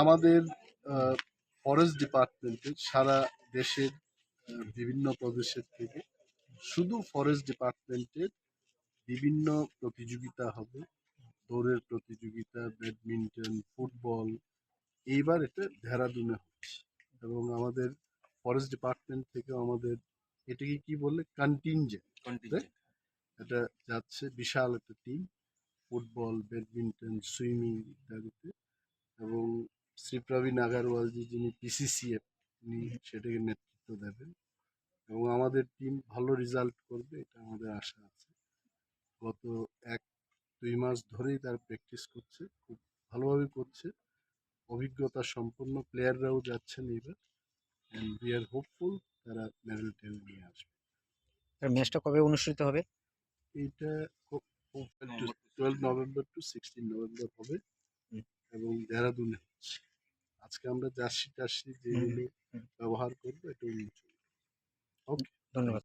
আমাদের ফরেস্ট ডিপার্টমেন্টের সারা দেশের বিভিন্ন প্রদেশের থেকে শুধু ফরেস্ট ডিপার্টমেন্টের বিভিন্ন প্রতিযোগিতা হবে। দৌড়ের প্রতিযোগিতা ব্যাডমিন্টন ফুটবল এইবার এটা দেহরাদুনে হচ্ছে। এবং আমাদের ফরেস্ট ডিপার্টমেন্ট থেকে আমাদের এটাকে কি বললে কন্টিনজেন্ট। এটা যাচ্ছে বিশাল একটা টিম। ফুটবল ব্যাডমিন্টন সুইমিং ইত্যাদিতে শ্রী প্রবীণ আগারওয়ালজি যিনি পিসিসিএফ উনি সেটাকে নেতৃত্ব দেবেন এবং আমাদের টিম ভালো রেজাল্ট করবে এটা আমাদের আশা আছে। গত এক দুই মাস ধরেই তার প্র্যাকটিস করছে খুব ভালোভাবে করছে। অভিজ্ঞতা সম্পন্ন প্লেয়াররাও যাচ্ছেন এবার অ্যান্ড উই আর হোপফুল তারা মেডেল টেডেল নিয়ে আসবে। আর ম্যাচটা কবে অনুষ্ঠিত হবে? এইটা twelve November to sixteen November হবে এবং দেহরাদুনে হচ্ছে আজকে আমরা জার্সি টার্সি যে। ব্যবহার করব এটা উন্মোচন ধন্যবাদ।